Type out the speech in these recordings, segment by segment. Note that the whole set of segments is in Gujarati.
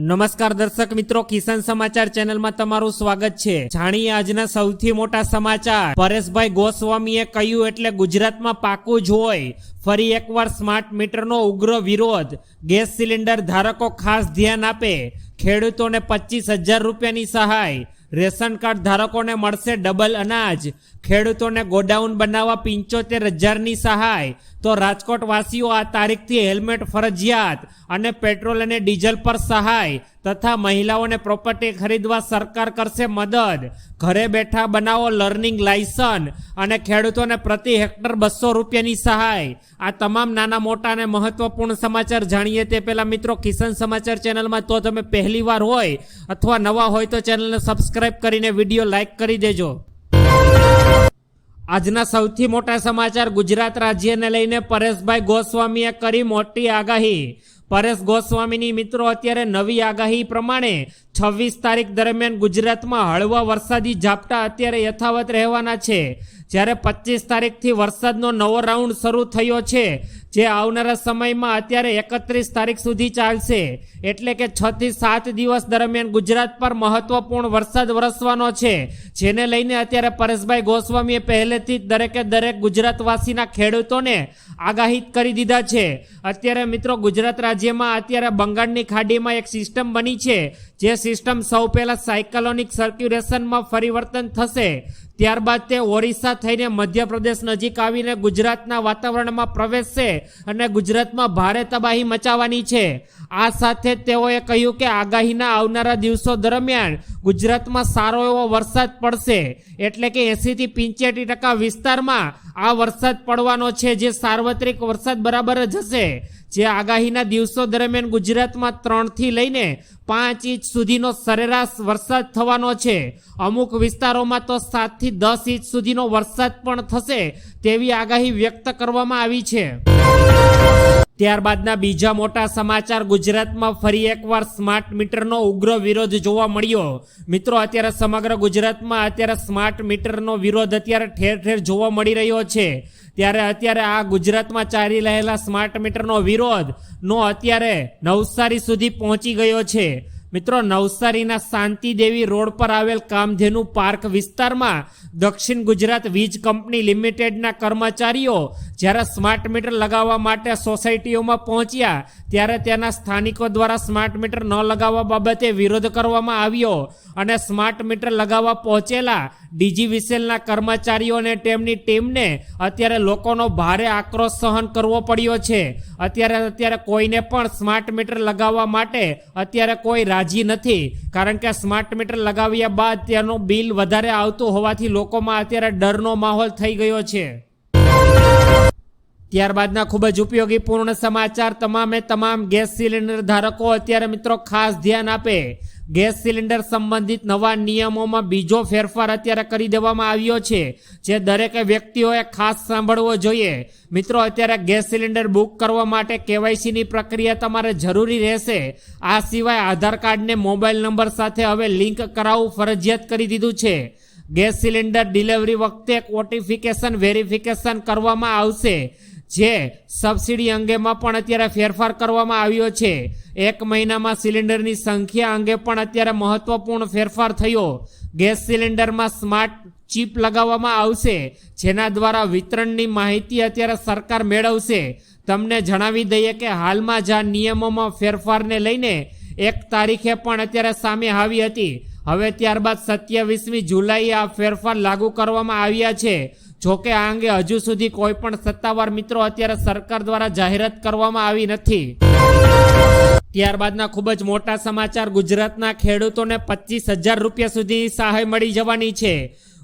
નમસ્કાર દર્શક મિત્રો, કિસાન સમાચાર ચેનલમાં તમારું સ્વાગત છે. જાણીએ આજના સૌથી મોટા સમાચાર. પરેશભાઈ ગોસ્વામીએ કહ્યું એટલે ગુજરાતમાં પાકું જ હોય. ફરી એકવાર સ્માર્ટ મીટરનો ઉગ્ર વિરોધ. ગેસ સિલિન્ડર ધારકો ખાસ ધ્યાન આપે. ખેડૂતોને પચીસ હજાર રૂપિયાની સહાય. રેશન કાર્ડ ધારકોને મળશે ડબલ અનાજ. ખેડૂતોને ગોડાઉન બનાવવા પંચોતેર હજારની સહાય. તો રાજકોટ વાસીઓ આ તારીખથી હેલ્મેટ, ફરજિયાત અને પેટ્રોલ અને ડીઝલ પર સહાય તથા મહિલાઓને પ્રોપર્ટી ખરીદવા સરકાર કરશે મદદ. ઘરે બેઠા બનાવો લર્નિંગ લાયસન અને ખેડૂતોને પ્રતિ હેક્ટર બસો રૂપિયાની સહાય. આ તમામ નાના, મોટા અને મહત્વપૂર્ણ સમાચાર જાણીએ તે પહેલાં મિત્રો કિસાન સમાચાર ચેનલમાં તો તમે પહેલીવાર હોય અથવા નવા હોય તો ચેનલને સબસ્ક્રાઇબ કરીને વીડિયો લાઈક કરી દેજો. આજના સૌથી મોટા સમાચાર ગુજરાત રાજ્યને લઈને પરેશભાઈ ગોસ્વામીએ કરી મોટી આગાહી. પરેશ ગોસ્વામીની મિત્રો અત્યારે નવી આગાહી પ્રમાણે છવ્વીસ તારીખ દરમિયાન ગુજરાતમાં હળવા વરસાદી ઝાપટા અત્યારે યથાવત રહેવાના છે. જ્યારે પચીસ તારીખથી વરસાદનો નવો રાઉન્ડ શરૂ થયો છે, જે આવનારા સમયમાં અત્યારે એકત્રીસ તારીખ સુધી ચાલશે. એટલે કે છ થી સાત દિવસ દરમિયાન ગુજરાત પર મહત્વપૂર્ણ વરસાદ વરસવાનો છે, જેને લઈને અત્યારે પરેશભાઈ ગોસ્વામીએ પહેલેથી જ દરેકે દરેક ગુજરાતવાસીના ખેડૂતોને આગાહી કરી દીધા છે. અત્યારે મિત્રો ગુજરાત રાજ્યમાં અત્યારે બંગાળની ખાડીમાં એક સિસ્ટમ બની છે. જે સિસ્ટમ સૌ પહેલાં સાયકલોનિક સર્ક્યુલેશનમાં પરિવર્તન થશે. ત્યારબાદ તે ઓરિસ્સા થઈને મધ્યપ્રદેશ નજીક આવીને ગુજરાતના વાતાવરણમાં પ્રવેશશે અને ગુજરાતમાં ભારે તબાહી મચાવવાની છે. આ સાથે તેઓએ કહ્યું કે આગાહીના આવનારા દિવસો દરમિયાન ગુજરાતમાં સારો એવો વરસાદ પડશે. એટલે કે એંસીથી પંચ્યાસી ટકા વિસ્તારમાં આ વરસાદ પડવાનો છે. જે સાર્વત્રિક વરસાદ બરાબર જ હશે. જે આગાહીના દિવસો દરમિયાન ગુજરાતમાં ત્રણથી લઈને પાંચ ઇંચ સુધીનો સરેરાશ વરસાદ થવાનો છે. અમુક વિસ્તારોમાં તો સાતથી દસ ઇંચ સુધીનો વરસાદ પણ થશે તેવી આગાહી વ્યક્ત કરવામાં આવી છે. ત્યારબાદના બીજા મોટા સમાચાર, ગુજરાતમાં ફરી એકવાર સ્માર્ટ મીટરનો ઉગ્ર વિરોધ જોવા મળ્યો. મિત્રો, અત્યારે સમગ્ર ગુજરાતમાં અત્યારે સ્માર્ટ મીટરનો વિરોધ અત્યારે ઠેર ઠેર જોવા મળી રહ્યો છે. ત્યારે અત્યારે આ ગુજરાતમાં ચાલી રહેલા સ્માર્ટ મીટરનો વિરોધ નો અત્યારે નવસારી સુધી પહોંચી ગયો છે. મિત્રો, નવસારીના શાંતિદેવી રોડ પર આવેલ કામધેનુ પાર્ક વિસ્તારમાં દક્ષિણ ગુજરાત વીજ કંપની લિમિટેડના કર્મચારીઓ જ્યારે સ્માર્ટ મીટર લગાવવા માટે સોસાયટીઓમાં પહોંચ્યા, ત્યારે ત્યાંના સ્થાનિકો દ્વારા સ્માર્ટ મીટર ન લગાવવા બાબતે વિરોધ કરવામાં આવ્યો અને સ્માર્ટ મીટર લગાવવા પહોંચેલા ડીજીવીસીએલના કર્મચારીઓ અને તેમની ટીમને અત્યારે લોકોનો ભારે આક્રોશ સહન કરવો પડ્યો છે. અત્યારે અત્યારે કોઈને પણ સ્માર્ટ મીટર લગાવવા માટે અત્યારે કોઈ રાજી નથી, કારણ કે સ્માર્ટ મીટર લગાવ્યા બાદ તેનું બિલ વધારે આવતું હોવાથી લોકોમાં અત્યારે ડરનો માહોલ થઈ ગયો છે. ત્યારબાદના ખૂબ જ ઉપયોગી પૂર્ણ સમાચાર તમામે તમામ ગેસ સિલિન્ડર ધારકો અત્યારે મિત્રો ખાસ ધ્યાન આપે. ગેસ સિલિન્ડર સંબંધિત નવા નિયમોમાં બીજો ફેરફાર અત્યારે કરી દેવામાં આવ્યો છે, જે દરેક વ્યક્તિઓએ ખાસ સાંભળવો જોઈએ. મિત્રો, અત્યારે ગેસ સિલિન્ડર બુક કરવા માટે કેવાયસીની પ્રક્રિયા તમારે જરૂરી રહેશે. આ સિવાય આધાર કાર્ડને મોબાઈલ નંબર સાથે હવે લિંક કરાવવું ફરજિયાત કરી દીધું છે. ગેસ સિલિન્ડર ડિલિવરી વખતે ઓટિફિકેશન વેરિફિકેશન કરવામાં આવશે. જે સબસિડી અંગેમાં પણ અત્યારે ફેરફાર કરવામાં આવ્યો છે. એક મહિનામાં સિલિન્ડરની સંખ્યા અંગે પણ અત્યારે મહત્વપૂર્ણ ફેરફાર થયો. ગેસ સિલિન્ડરમાં સ્માર્ટ ચિપ લગાવવામાં આવશે, જેના દ્વારા વિતરણની માહિતી અત્યારે સરકાર મેળવશે. તમને જણાવી દઈએ કે હાલમાં જ આ નિયમોમાં ફેરફારને લઈને એક તારીખે પણ અત્યારે સામે આવી હતી. હવે ત્યારબાદ સત્યાવીસમી જુલાઈએ આ ફેરફાર લાગુ કરવામાં આવ્યા છે. જોકે આ અંગે હજુ સુધી કોઈ પણ સત્તાવાર મિત્રો અત્યારે સરકાર દ્વારા જાહેરાત કરવામાં આવી નથી. ત્યારબાદના ખૂબ જ મોટા સમાચાર. ગુજરાતના ખેડૂતોને પચીસ હજાર રૂપિયા સુધી સહાય મળી જવાની છે.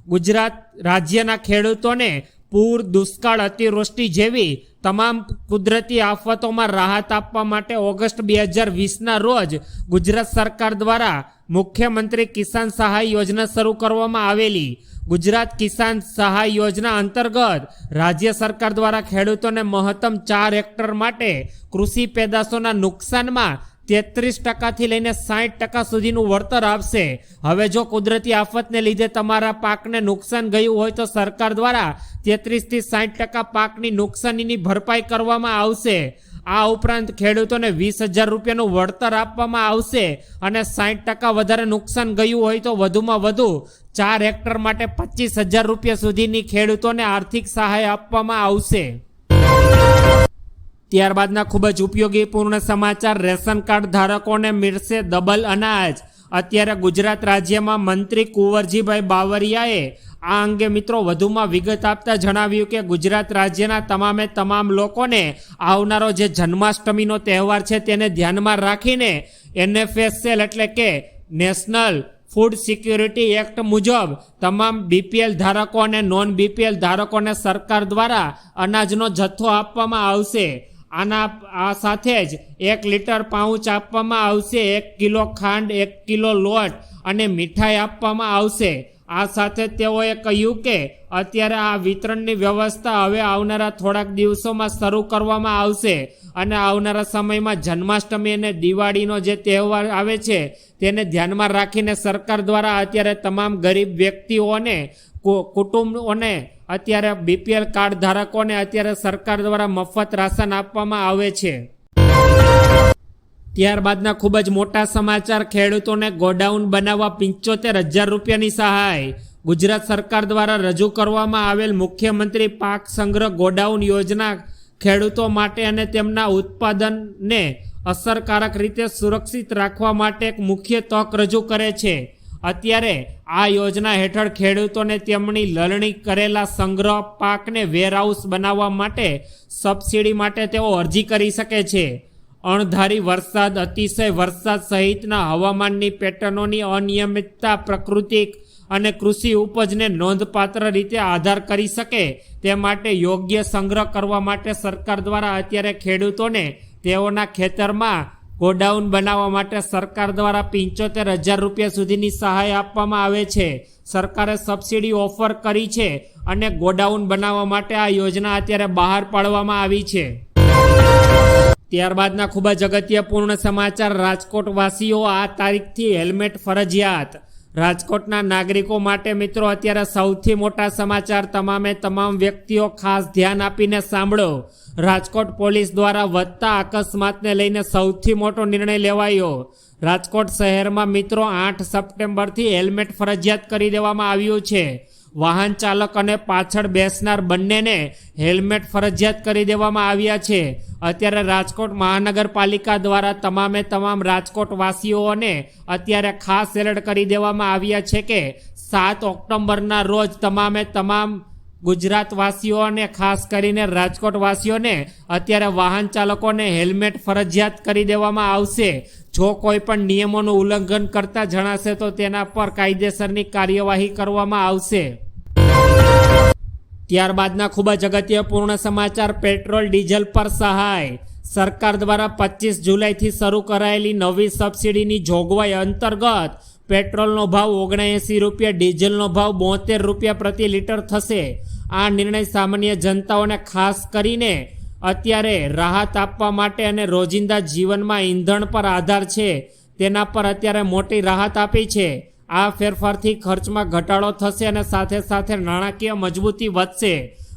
ગુજરાત રાજ્યના ખેડૂતોને પૂર, દુષ્કાળ, અતિવૃષ્ટિ જેવી તમામ કુદરતી આફતોમાં રાહત આપવા માટે ઓગસ્ટ બે હજાર વીસના રોજ ગુજરાત સરકાર દ્વારા મુખ્યમંત્રી કિસાન સહાય યોજના શરૂ કરવામાં આવેલી. ગુજરાત કિસાન સહાય યોજના અંતર્ગત રાજ્ય સરકાર દ્વારા ખેડૂતોને મહત્તમ ચાર હેક્ટર માટે કૃષિ પેદાશોના નુકસાનમાં તેત્રીસ ટકાથી લઈને સાઠ ટકા સુધીનું વળતર આપશે. હવે જો કુદરતી આફતને લીધે તમારા પાકને નુકસાન ગયું હોય તો સરકાર દ્વારા તેત્રીસથી સાઠ ટકા પાકની નુકસાનીની ભરપાઈ કરવામાં આવશે. આ ઉપરાંત ખેડૂતોને વીસ હજાર રૂપિયાનું વળતર આપવામાં આવશે અને સાઠ ટકા વધારે નુકસાન ગયું હોય તો વધુમાં વધુ ચાર હેક્ટર માટે પચીસ હજાર રૂપિયા સુધીની ખેડૂતોને આર્થિક સહાય આપવામાં આવશે. ત્યારબાદના ખૂબ જ ઉપયોગીપૂર્ણ સમાચાર રેશન કાર્ડ ધારકોને મળશે ડબલ અનાજ. અત્યારે ગુજરાત રાજ્યમાં મંત્રી કુંવરજીભાઈ બાવરિયાએ આ અંગે મિત્રો વધુમાં વિગત આપતા જણાવ્યું કે ગુજરાત રાજ્યના તમામે તમામ લોકોને આવનારો જે જન્માષ્ટમીનો તહેવાર છે તેને ધ્યાનમાં રાખીને એનએફએસએલ એટલે કે નેશનલ ફૂડ સિક્યુરિટી એક્ટ મુજબ તમામ બીપીએલ ધારકો અને નોન બીપીએલ ધારકોને સરકાર દ્વારા અનાજનો જથ્થો આપવામાં આવશે. આના આ સાથે જ એક લીટર પાઉચ આપવામાં આવશે, એક કિલો ખાંડ, એક કિલો લોટ અને મીઠાઈ આપવામાં આવશે. આ સાથે તેઓએ કહ્યું કે અત્યારે આ વિતરણની વ્યવસ્થા હવે આવનારા થોડાક દિવસોમાં શરૂ કરવામાં આવશે અને આવનારા સમયમાં જન્માષ્ટમી અને દિવાળીનો જે તહેવાર આવે છે, તેને ધ્યાનમાં રાખીને સરકાર દ્વારા અત્યારે તમામ ગરીબ વ્યક્તિઓને કુટુંબોને અત્યારે બીપીએલ કાર્ડ ધારકોને અત્યારે સરકાર દ્વારા મફત રાશન આપવામાં આવે છે. ત્યારબાદના ખૂબ જ મોટા સમાચાર, ખેડૂતોને ગોડાઉન બનાવવા પંચોતેર હજાર રૂપિયાની સહાય. ગુજરાત સરકાર દ્વારા રજૂ કરવામાં આવેલ મુખ્યમંત્રી પાક સંગ્રહ ગોડાઉન યોજના ખેડૂતો માટે અને તેમના ઉત્પાદનને અસરકારક રીતે સુરક્ષિત રાખવા માટે એક મુખ્ય તક રજૂ કરે છે. અત્યારે આ યોજના હેઠળ ખેડૂતોને તેમની લણણી કરેલા સંગ્રહ પાકને વેરહાઉસ બનાવવા માટે સબસિડી માટે તેઓ અરજી કરી શકે છે. અણધારી વરસાદ, અતિશય વરસાદ સહિતના હવામાનની પેટર્નોની અનિયમિતતા પ્રકૃતિક અને કૃષિ ઉપજને નોંધપાત્ર રીતે આધાર કરી શકે તે માટે યોગ્ય સંગ્રહ કરવા માટે સરકાર દ્વારા અત્યારે ખેડૂતોને તેઓના ખેતરમાં ગોડાઉન બનાવવા માટે સરકાર દ્વારા પંચોતેર હજાર રૂપિયા સુધીની સહાય આપવામાં આવે છે. સરકારે સબસિડી ઓફર કરી છે અને ગોડાઉન બનાવવા માટે આ યોજના અત્યારે બહાર પાડવામાં આવી છે. ત્યારબાદના ખૂબ જ અગત્યપૂર્ણ સમાચાર રાજકોટવાસીઓ આ તારીખથી હેલ્મેટ ફરજિયાત. રાજકોટના નાગરિકો માટે મિત્રો અત્યારે સૌથી મોટા સમાચાર તમામે તમામ વ્યક્તિઓ ખાસ ધ્યાન આપીને સાંભળો. રાજકોટ પોલીસ દ્વારા વધતા અકસ્માતને લઈને સૌથી મોટો નિર્ણય લેવાયો. રાજકોટ શહેરમાં મિત્રો આઠ સપ્ટેમ્બરથી હેલ્મેટ ફરજિયાત કરી દેવામાં આવ્યું છે. વાહન ચાલક અને પાછળ બેસનાર બંનેને હેલ્મેટ ફરજિયાત કરી દેવામાં આવ્યા છે. અત્યારે રાજકોટ મહાનગરપાલિકા દ્વારા તમામે તમામ રાજકોટવાસીઓને અત્યારે ખાસ એલર્ટ કરી દેવામાં આવ્યા છે કે સાત ઓક્ટોબરના રોજ તમામે તમામ ગુજરાતવાસીઓ અને ખાસ કરીને રાજકોટવાસીઓને અત્યારે વાહન ચાલકોને હેલ્મેટ ફરજિયાત કરી દેવામાં આવશે. જો કોઈ પણ નિયમોનું ઉલ્લંઘન કરતા જણાશે તો તેના પર કાયદેસરની કાર્યવાહી કરવામાં આવશે. ત્યારબાદના ખૂબ જ અગત્યપૂર્ણ સમાચાર, પેટ્રોલ, ડીઝલ પર સહાય. સરકાર દ્વારા પચીસ જુલાઈથી શરૂ કરાયેલી નવી સબસિડીની જોગવાઈ અંતર્ગત પેટ્રોલનો ભાવ ઓગણએંસી રૂપિયા, ડીઝલનો ભાવ બોતેર રૂપિયા પ્રતિ લીટર થશે. આ નિર્ણય સામાન્ય જનતાઓને ખાસ કરીને અત્યારે રાહત આપવા માટે અને રોજિંદા જીવનમાં ઈંધણ પર આધાર છે. તેના પર અત્યારે મોટી રાહત આપી છે. આ ફેરફારથી ખર્ચમાં ઘટાડો થશે અને સાથે સાથે નાણાકીય મજબૂતી વધશે.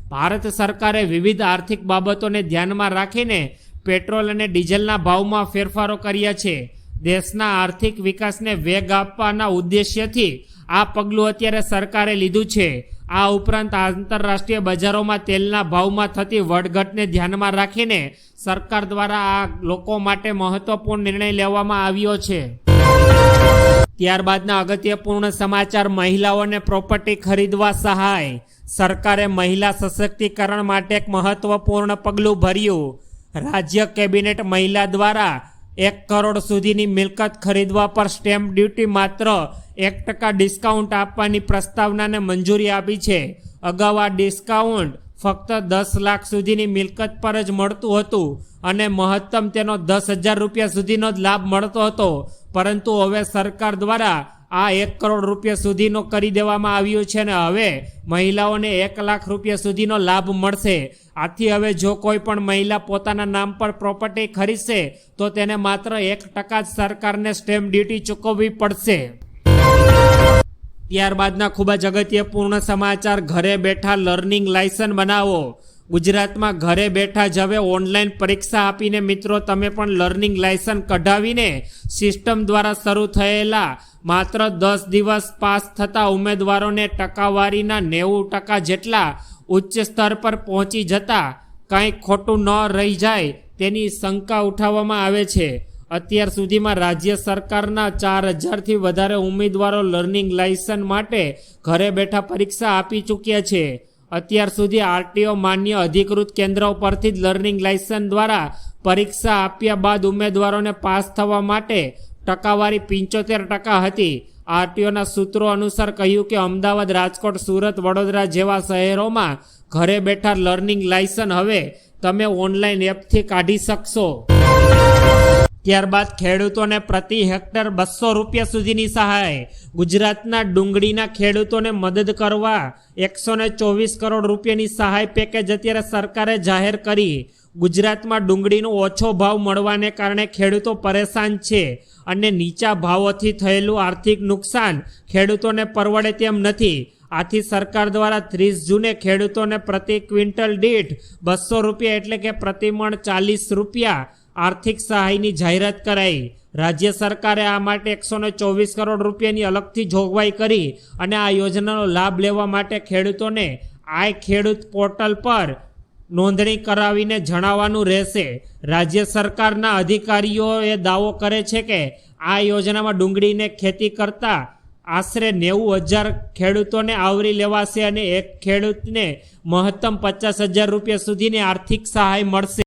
ભારત સરકારે વિવિધ આર્થિક બાબતોને ધ્યાનમાં રાખીને પેટ્રોલ અને ડીઝલના ભાવમાં ફેરફારો કર્યા છે. દેશના આર્થિક વિકાસને વેગ આપવાના ઉદ્દેશ્યથી આ પગલું અત્યારે સરકારે લીધું છે. આ ઉપરાંત આંતરરાષ્ટ્રીય બજારોમાં તેલના ભાવમાં થતી વડઘટને ધ્યાનમાં રાખીને સરકાર દ્વારા આ લોકો માટે મહત્વપૂર્ણ નિર્ણય લેવામાં આવ્યો છે. ત્યારબાદના અગત્યપૂર્ણ સમાચાર, મહિલાઓને પ્રોપર્ટી ખરીદવા સહાય. સરકારે મહિલા સશક્તિકરણ માટે એક મહત્વપૂર્ણ પગલું ભર્યું. રાજ્ય કેબિનેટ મહિલા દ્વારા એક કરોડ સુધીની મિલકત ખરીદવા પર સ્ટેમ્પ ડ્યુટી માત્ર એક ટકા ડિસ્કાઉન્ટ આપવાની પ્રસ્તાવનાને મંજૂરી આપી છે. અગાઉ આ ડિસ્કાઉન્ટ ફક્ત દસ લાખ સુધીની મિલકત પર જ મળતું હતું અને મહત્તમ તેનો દસ હજાર રૂપિયા સુધીનો જ લાભ મળતો હતો. પરંતુ હવે સરકાર દ્વારા આ એક કરોડ રૂપિયા સુધીનો કરી દેવામાં આવ્યું છે અને હવે મહિલાઓને એક લાખ રૂપિયા સુધીનો લાભ મળશે. આથી હવે જો કોઈ પણ મહિલા પોતાના નામ પર પ્રોપર્ટી ખરીદશે, તો તેને માત્ર એક ટકા જ સરકારને સ્ટેમ્પ ડ્યુટી ચૂકવવી પડશે. ત્યારબાદના ખૂબ જ અગત્યપૂર્ણ સમાચાર, ઘરે બેઠા લર્નિંગ લાયસન્સ બનાવો. ગુજરાતમાં ઘરે બેઠા જ હવે ઓનલાઈન પરીક્ષા આપીને મિત્રો તમે પણ લર્નિંગ લાયસન્સ કઢાવીને સિસ્ટમ દ્વારા શરૂ થયેલા માત્ર દસ દિવસ પાસ થતા ઉમેદવારોને ટકાવારીના નેવું ટકા જેટલા ઉચ્ચ સ્તર પર પહોંચી જતા કાંઈ ખોટું ન રહી જાય તેની શંકા ઉઠાવવામાં આવે છે. અત્યાર સુધીમાં રાજ્ય સરકારના ચાર હજારથી વધારે ઉમેદવારો લર્નિંગ લાયસન્સ માટે ઘરે બેઠા પરીક્ષા આપી ચૂક્યા છે. અત્યાર સુધી આરટીઓ માન્ય અધિકૃત કેન્દ્રો પરથી જ લર્નિંગ લાયસન્સ દ્વારા પરીક્ષા આપ્યા બાદ ઉમેદવારોને પાસ થવા માટે ટકાવારી પંચોતેર ટકા હતી. આરટીઓના સૂત્રો અનુસાર કહ્યું કે અમદાવાદ, રાજકોટ, સુરત, વડોદરા જેવા શહેરોમાં ઘરે બેઠા લર્નિંગ લાયસન્સ હવે તમે ઓનલાઈન એપથી કાઢી શકશો. ત્યારબાદ ખેડૂતોને પ્રતિ હેક્ટર બસો રૂપિયા સુધીની સહાય. ગુજરાતના ડુંગળીના ખેડૂતોને મદદ કરવા એકસો ચોવીસ કરોડ રૂપિયાની સહાય પેકેજ અત્યારે સરકારે જાહેર કરી. ગુજરાતમાં ડુંગળીનો ઓછો ભાવ મળવાને કારણે ખેડૂતો પરેશાન છે અને નીચા ભાવોથી થયેલું આર્થિક નુકસાન ખેડૂતોને પરવડે તેમ નથી. આથી સરકાર દ્વારા ત્રીસ જૂને ખેડૂતોને પ્રતિ ક્વિન્ટલ દીઠ બસો રૂપિયા એટલે કે પ્રતિમણ ચાલીસ રૂપિયા આર્થિક સહાયની જાહેરાત કરાઈ. રાજ્ય સરકારે આ માટે એકસો ચોવીસ કરોડ રૂપિયાની અલગથી જોગવાઈ કરી અને આ યોજનાનો લાભ લેવા માટે ખેડૂતોને આ ખેડૂત પોર્ટલ પર નોંધણી કરાવીને જણાવવાનું રહેશે. રાજ્ય સરકારના અધિકારીઓએ દાવો કરે છે કે આ યોજનામાં ડુંગળીને ખેતી કરતા આશરે નેવું હજાર ખેડૂતોને આવરી લેવાશે અને એક ખેડૂતને મહત્તમ પચાસ હજાર રૂપિયા સુધીની આર્થિક સહાય મળશે.